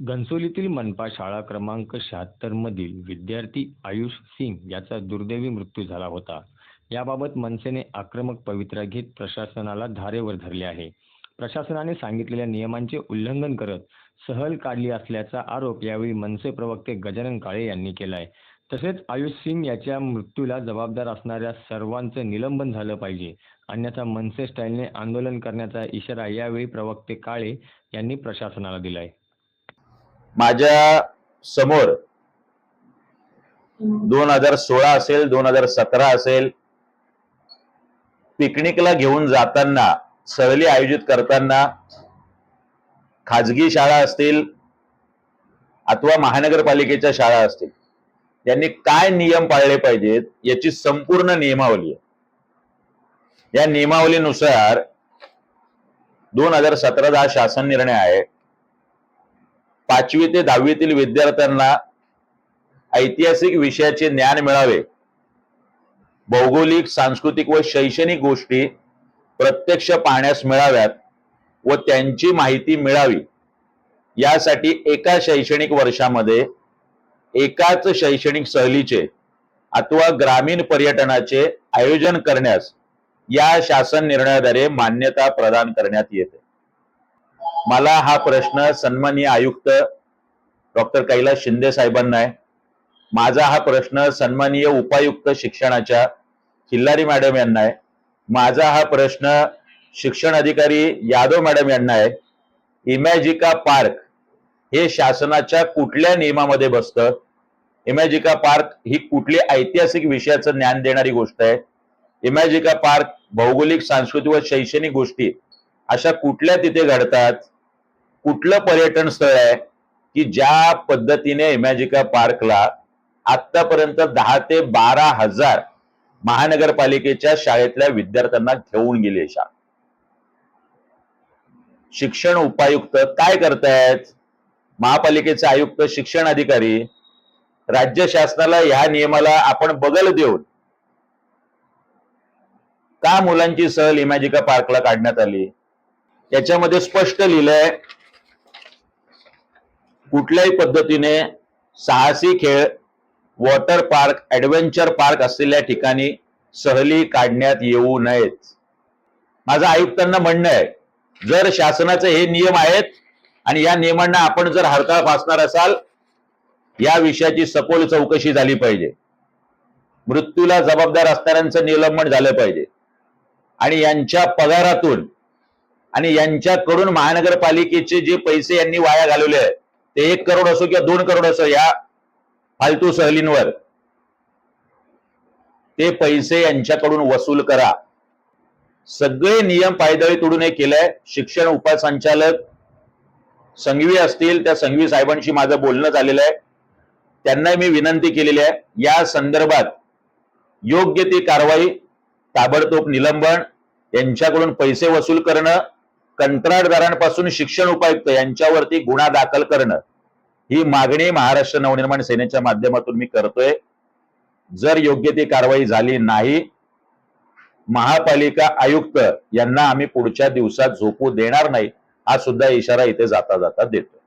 घनसोलीतील मनपा शाळा क्रमांक शहात्तर मधील विद्यार्थी आयुष सिंग याचा दुर्दैवी मृत्यू झाला होता. याबाबत मनसेने आक्रमक पवित्रा घेत प्रशासनाला धारेवर धरले आहे. प्रशासनाने सांगितलेल्या नियमांचे उल्लंघन करत सहल काढली असल्याचा आरोप यावेळी मनसे प्रवक्ते गजानन काळे यांनी केला आहे तसेच आयुष सिंग याच्या मृत्यूला जबाबदार असणाऱ्या सर्वांचं निलंबन झालं पाहिजे. अन्यथा मनसे स्टाईलने आंदोलन करण्याचा इशारा यावेळी प्रवक्ते काळे यांनी प्रशासनाला दिला आहे माझ्यासमोर दोन हजार सोळा असेल दोन हजार सतरा असेल पिकनिकला घेऊन जाताना सहली आयोजित करताना खाजगी शाळा असतील अथवा महानगरपालिकेच्या शाळा असतील त्यांनी काय नियम पाळले पाहिजेत याची संपूर्ण नियमावली आहे. या नियमावलीनुसार दोन हजार सतराचा हा शासन निर्णय आहे. पाचवी ते दहावीतील विद्यार्थ्यांना ऐतिहासिक विषयाचे ज्ञान मिळावे. भौगोलिक सांस्कृतिक व शैक्षणिक गोष्टी प्रत्यक्ष पाहण्यास मिळाव्यात व त्यांची माहिती मिळावी. यासाठी एका शैक्षणिक वर्षामध्ये एकाच शैक्षणिक सहलीचे अथवा ग्रामीण पर्यटनाचे आयोजन करण्यास या शासन निर्णयाद्वारे मान्यता प्रदान करण्यात येते. मला हा प्रश्न सन्माननीय आयुक्त डॉक्टर कैलास शिंदे साहेबांना आहे. माझा हा प्रश्न सन्माननीय उपायुक्त शिक्षणाच्या खिल्लारी मॅडम यांना आहे. माझा हा प्रश्न शिक्षण अधिकारी यादव मॅडम यांना आहे. इमॅजिका पार्क हे शासनाच्या कुठल्या नियमामध्ये बसतं? इमॅजिका पार्क ही कुठली ऐतिहासिक विषयाचं ज्ञान देणारी गोष्ट आहे? इमॅजिका पार्क भौगोलिक सांस्कृतिक व शैक्षणिक गोष्टी अशा कुठल्या तिथे घडतात? कुठलं पर्यटन स्थळ आहे की ज्या पद्धतीने इमॅजिका पार्कला आतापर्यंत दहा ते बारा हजार महानगरपालिकेच्या शाळेतल्या विद्यार्थ्यांना घेऊन गेले शाळा. शिक्षण उपायुक्त काय करतायत? महापालिकेचे आयुक्त शिक्षण अधिकारी राज्य शासनाला ह्या नियमाला आपण बगल देऊन का मुलांची सहल इमॅजिका पार्कला काढण्यात आली? त्याच्यामध्ये स्पष्ट लिहिलंय कुठल्याही पद्धतीने साहसी खेळ वॉटर पार्क ऍडव्हेंचर पार्क असलेल्या ठिकाणी सहली काढण्यात येऊ नयेत. माझं आयुक्तांना म्हणणं आहे जर शासनाचे हे नियम आहेत आणि या नियमांना आपण जर हरताळ फासणार असाल या विषयाची सखोल चौकशी झाली पाहिजे. मृत्यूला जबाबदार असणाऱ्यांचं निलंबन झालं पाहिजे. आणि यांच्या पगारातून आणि यांच्याकडून महानगरपालिकेचे जे पैसे यांनी वाया घालवले आहेत ते एक करोड असो किंवा दोन करोड असो या फालतू सहलींवर ते पैसे यांच्याकडून वसूल करा. सगळे नियम पायदळी तोडून हे केलंय. शिक्षण उपसंचालक संघवी असतील त्या संघवी साहेबांशी माझं बोलणं झालेलं आहे. त्यांना मी विनंती केलेली आहे. या संदर्भात योग्य ती कारवाई ताबडतोब निलंबन यांच्याकडून पैसे वसूल करणं कंत्राटदारांपासून शिक्षण उपायुक्त यांच्यावरती गुन्हा दाखल करणं. ही मागणी महाराष्ट्र नवनिर्माण सेनेच्या माध्यमातून मी करतोय. जर योग्य ती कारवाई झाली नाही महापालिका आयुक्त यांना आम्ही पुढच्या दिवसात झोपू देणार नाही हा सुद्धा इशारा इथे जाता जाता देतो